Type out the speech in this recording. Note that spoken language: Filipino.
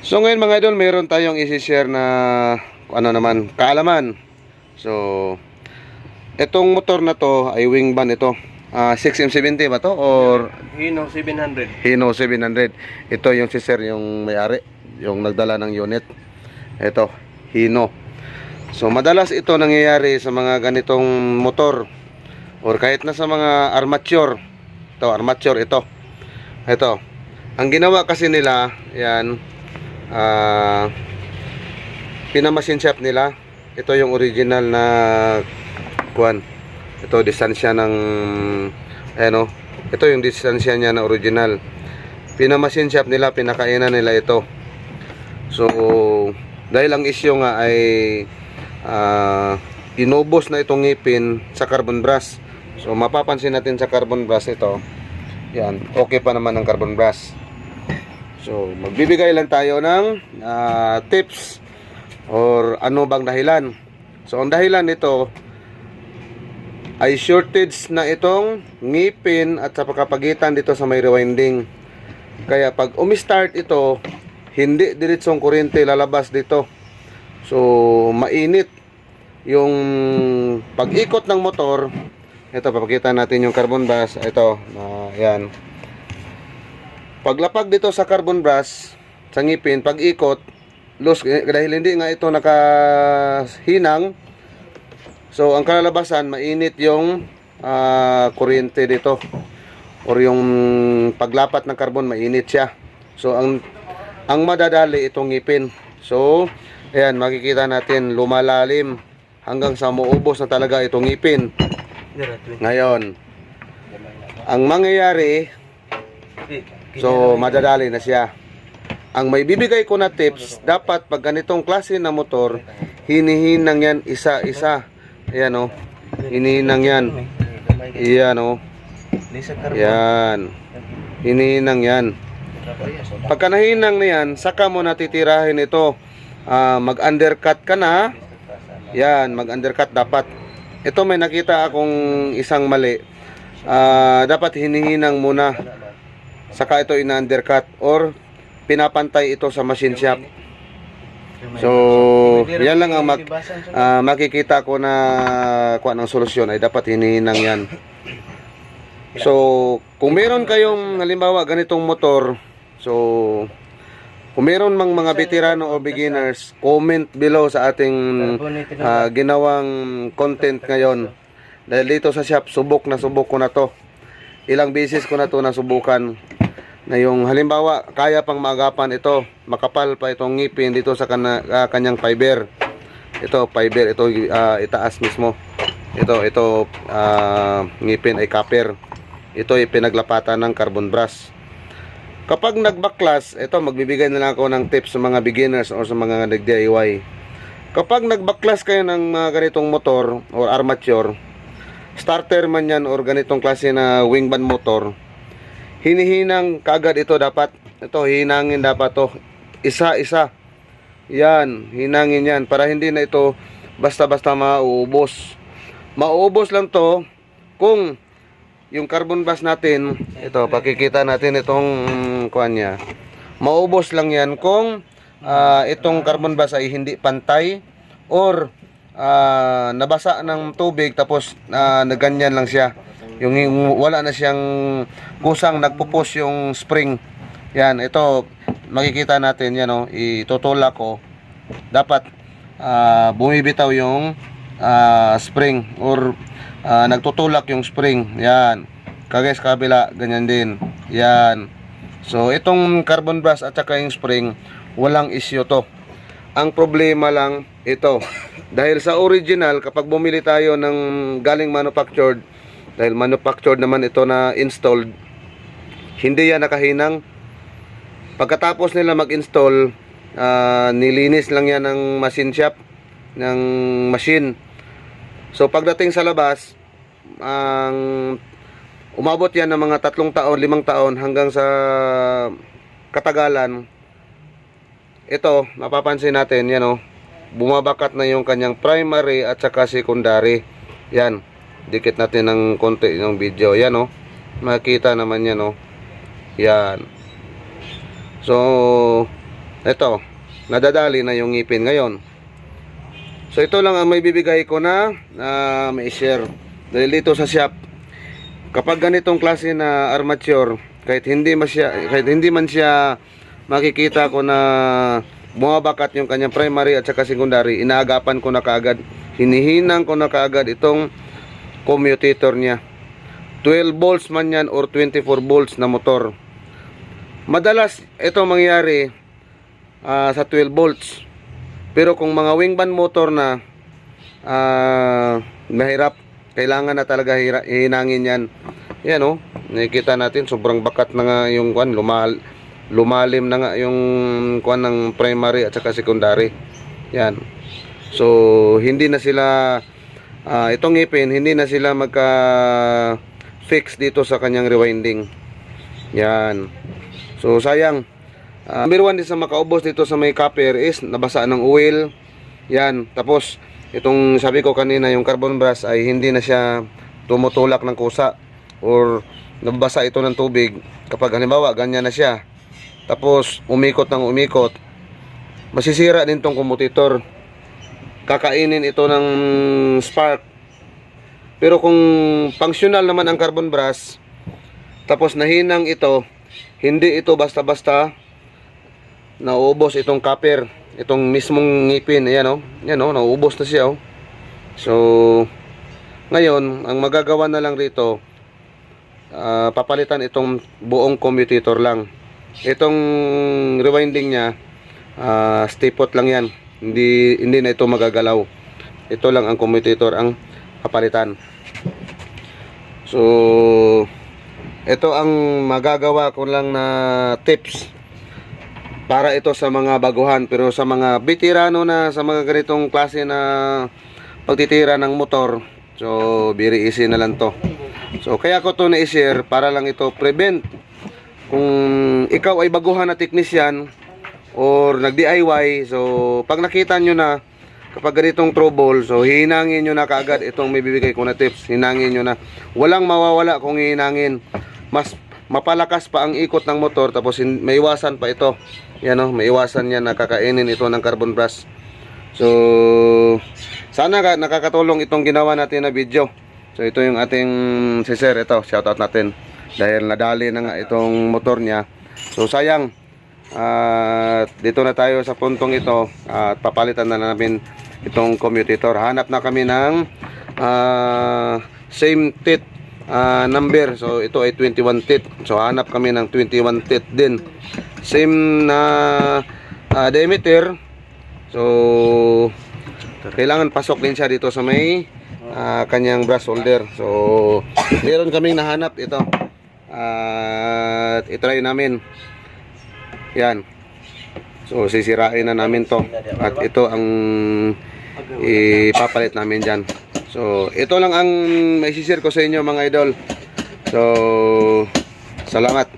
So ngayon mga idol, mayroon tayong isi-share na ano naman, kaalaman. So itong motor na to ay wing van ito. Ah, 6M70 ba to or Hino 700. Hino 700. Ito yung si Sir yung may-ari, yung nagdala ng unit. Ito, Hino. So madalas ito nangyayari sa mga ganitong motor or kahit na sa mga armature. Ito, armature ito. Ito. Ang ginawa kasi nila, yan, ah pinamasin shop nila. Ito yung original na kuan. Ito distansya ng ano, ito yung distansya niya na original. Pinamasin shop nila, pinakainan nila ito. So, dahil ang issue nga ay ah, inubos na itong ngipin sa carbon brush. So, mapapansin natin sa carbon brush ito. Yan, okay pa naman ang carbon brush. So, magbibigay lang tayo ng ah, tips or ano bang dahilan. So, ang dahilan nito ay shortage na itong ngipin at sa pagkapagitan dito sa may rewinding. Kaya pag umistart ito, hindi diretsong kuryente lalabas dito. So, mainit yung pag-ikot ng motor. Ito, papakita natin yung carbon brush. Ito, ah, yan. Paglapag dito sa carbon brush, sa ngipin, pag-ikot, loose, eh, dahil hindi nga ito nakahinang, so ang kalalabasan, mainit yung ah, kuryente dito. Or yung paglapat ng carbon, mainit siya. So ang ang madadali itong ngipin. So, ayan, makikita natin lumalalim hanggang sa maubos na talaga itong ngipin. Ngayon, ang mangyayari, So, madadali na siya. Ang may bibigay ko na tips, dapat pag ganitong klase na motor, hinihinang yan isa-isa. Ayan o. Hinihinang yan. Ayan o. Yan. Hinihinang yan. Pagka nahinang na yan, saka mo natitirahin ito. Ah, mag-undercut ka na. Yan, mag-undercut dapat. Ito may nakita akong isang mali. Ah, dapat hinihinang muna saka ito ina-undercut or pinapantay ito sa machine shop. So, yan lang ang mak- ah, makikita ko na kuha ng solusyon ay dapat hinihinang yan. So, kung meron kayong halimbawa ganitong motor, so kung meron mang mga veterano o beginners, comment below sa ating ah, ginawang content ngayon. Dahil dito sa shop, subok na subok ko na to. Ilang beses ko na to nasubukan na yung halimbawa kaya pang maagapan ito makapal pa itong ngipin dito sa kana, ah, kanyang fiber. Ito fiber ito ah, itaas mismo. Ito ito ah, ngipin ay copper. Ito ay pinaglapatan ng carbon brush kapag nagbaklas ito magbibigay na lang ako ng tips sa mga beginners or sa mga nag-DIY kapag nagbaklas kayo ng mga ganitong motor or armature starter man yan or ganitong klase na wing van motor hinihinang kagad ito dapat. Ito hinangin dapat to. Isa-isa. Yan hinangin yan para hindi na ito basta-basta mauubos. Mauubos lang to kung yung carbon bus natin ito pakikita natin itong kuan niya. Maubos lang yan kung ah, itong carbon bus ay hindi pantay or ah, nabasa ng tubig tapos uh, naganyan lang siya yung, yung wala na siyang kusang nagpupus yung spring. Yan ito makikita natin yan oh itutulak ko dapat ah, bumibitaw yung ah, spring or ah, nagtutulak yung spring. Yan. Kagaya sa kabila ganyan din. Yan. So itong carbon brush at saka yung spring walang issue to. Ang problema lang ito. Dahil sa original kapag bumili tayo ng galing manufactured dahil manufactured naman ito na installed hindi yan nakahinang. Pagkatapos nila mag-install ah, nilinis lang yan ng machine shop ng machine. So pagdating sa labas ang umabot yan ng mga tatlong taon, limang taon hanggang sa katagalan. Ito mapapansin natin yan oh. Bumabakat na yung kanyang primary at saka secondary. Yan dikit natin ng konti yung video yan oh makita naman yan oh yan so ito, nadadali na yung ngipin ngayon. So ito lang ang may bibigay ko na na may share. Dahil dito sa shop, kapag ganitong klase na armature, kahit hindi man siya, kahit hindi man siya makikita ko na bumabakat yung kanyang primary at saka secondary, inaagapan ko na kaagad. Hinihinang ko na kaagad itong commutator niya. 12 volts man yan or 24 volts na motor. Madalas ito mangyari ah, sa 12 volts. Pero kung mga wingman motor na ah, mahirap, kailangan na talaga hinangin yan. Yan oh, nakikita natin sobrang bakat na nga yung kwan, lumal lumalim na nga yung kwan ng primary at saka secondary. Yan. So, hindi na sila ah, itong ngipin, hindi na sila magka fix dito sa kanyang rewinding. Yan. So, sayang. Ah, number one din sa makaubos dito sa may copper is nabasa ng oil. Yan. Tapos, itong sabi ko kanina, yung carbon brass ay hindi na siya tumutulak ng kusa or nabasa ito ng tubig. Kapag halimbawa, ganyan na siya. Tapos, umikot ng umikot. Masisira din tong commutator. Kakainin ito ng spark. Pero kung functional naman ang carbon brass, tapos nahinang ito, hindi ito basta-basta nauubos itong copper, itong mismong ngipin, ayan oh. Yan oh, nauubos na siya oh. So ngayon, ang magagawa na lang rito ah, papalitan itong buong commutator lang. Itong rewinding niya ah, stipot lang 'yan. Hindi hindi na ito magagalaw. Ito lang ang commutator ang papalitan. So ito ang magagawa ko lang na tips para ito sa mga baguhan pero sa mga veterano na sa mga ganitong klase na pagtitira ng motor so very easy na lang to so kaya ko to na-share para lang ito prevent kung ikaw ay baguhan na technician or nag-DIY so pag nakita nyo na kapag ganitong trouble so hinangin nyo na kaagad itong may bibigay ko na tips. Hinangin nyo na. Walang mawawala kung hinangin. Mas mapalakas pa ang ikot ng motor tapos hin- maiwasan pa ito. Yan o maiwasan yan. Na kakainin ito ng carbon brass so sana ka, nakakatulong itong ginawa natin na video. So ito yung ating si sir. Ito shoutout natin. Dahil nadali na nga itong motor niya. So sayang at dito na tayo sa puntong ito. At papalitan na namin itong commutator. Hanap na kami ng ah, same teeth ah, number. So ito ay 21 teeth so hanap kami ng 21 teeth din. Same na ah, diameter. So kailangan pasok din siya dito sa may ah, kanyang brush holder. So meron kaming nahanap. Ito. At itry namin yan. So sisirain na namin to. At ito ang ipapalit namin dyan. So ito lang ang may sisir ko sa inyo mga idol. So salamat